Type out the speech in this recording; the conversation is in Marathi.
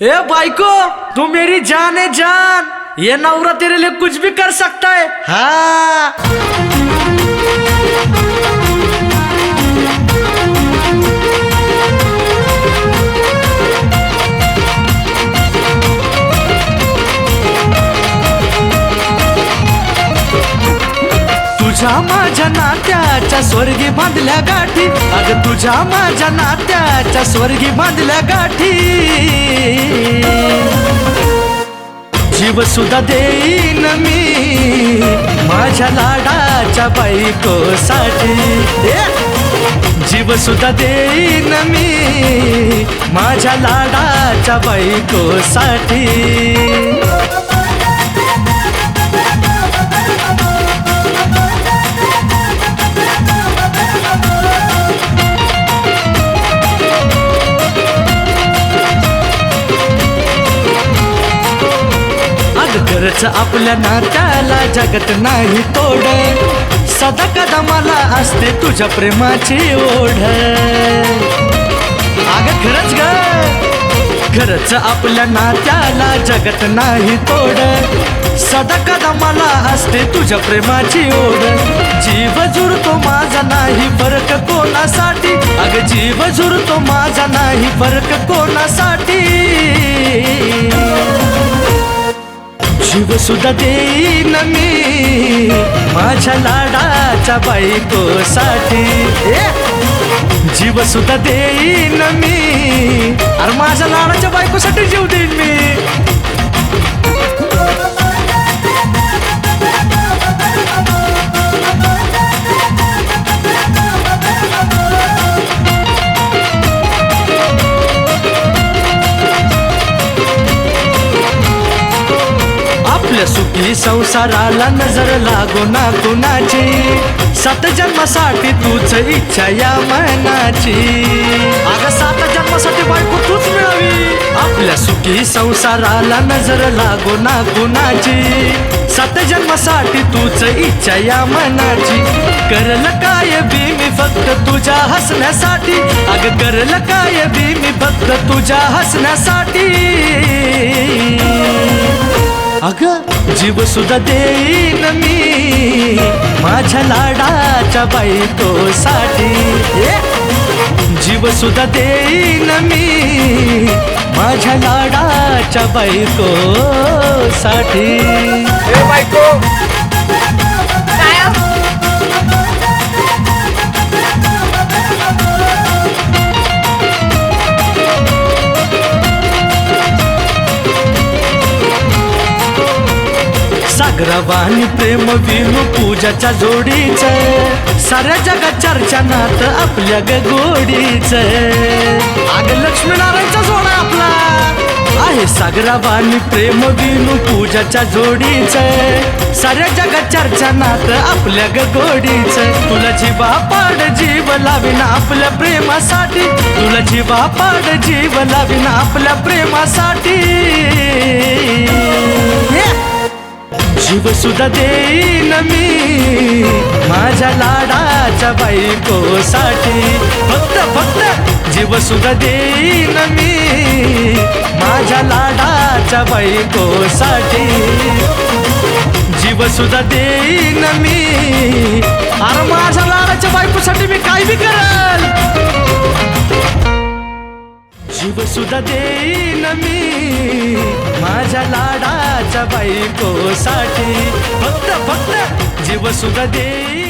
ए बायको तू मेरी जान है जान. ये नवरा तेरे लिए कुछ भी कर सकता है. हाँ। तुझ्या माझ्या नात्याच्या स्वर्गी बांधल्या गाठी. अग तुझ्या माझ्या नात्याच्या स्वर्गी बांधल्या गाठी. जीव सुद्धा देईन मी माझ्या लाडाच्या बायकोसाठी. जीव सुद्धा देईन मी माझ्या लाडाच्या बायकोसाठी. अग आपल्या नात्याला जगत नाही तोड. सदा कदमाला असते तुझ्या प्रेमाची ओढ. अग खरंच ग. खरंच आपल्या नात्याला जगत नाही तोड. सदा कदमाला असते तुझ्या प्रेमाची ओढ. जीव जुरतो माझा नाही फरक कोणासाठी? अग जीव जुरतो माझा नाही फरक कोणासाठी? जीव सुद्धा देईन मी माझ्या लाडाच्या बायकोसाठी. जीव सुद्धा देईन मी. अरे माझ्या लाडाच्या बायकोसाठी जीव देईन मी. आपल्या सुखी संसाराला नजर लागो ना कुणाची? सात जन्मासाठी तूच इच्छा या मनाची. अगं सात जन्मासाठी बायको तूच मिळावी. आपल्या सुखी संसाराला नजर लागो ना कुणाची? सात जन्मासाठी तूच इच्छा या मनाची. करल काय बी मी फक्त तुझ्या हसण्यासाठी? अग करल काय बी मी फक्त तुझ्या हसण्यासाठी? अग जीव सुद्धा देईन मी. माझ्या लाडाच्या बायकोसाठी. ए! जीव सुद्धा देईन मी. माझ्या लाडाच्या बायकोसाठी. बायको सागरावानी प्रेम विणू पूजाच्या जोडीच. साऱ्या जगात चर्चा नात आपल्या ग गोडीच. आग लक्ष्मीनारायणचा जोडा आपला. आहे सागरावानी प्रेम विणू पूजाच्या जोडीच. साऱ्या जगात चर्चा नात आपल्या ग गोडीच. तुला जीवा पाड जीव लाविना आपल्या प्रेमासाठी. तुला जीवा पाड जीव लाविना आपल्या प्रेमासाठी. जीव सुद्धा देईन मी. माझ्या लाडाच्या बायकोसाठी फक्त फक्त जीव सुद्धा देईन मी. माझ्या लाडाच्या बायकोसाठी जीव सुद्धा देईन मी. अरे माझ्या लाडाच्या बायकोसाठी मी काय बी करल? जीव सुद्धा देईन मी. बायकोसाठी. फक्त फक्त जीव सुद्धा देईन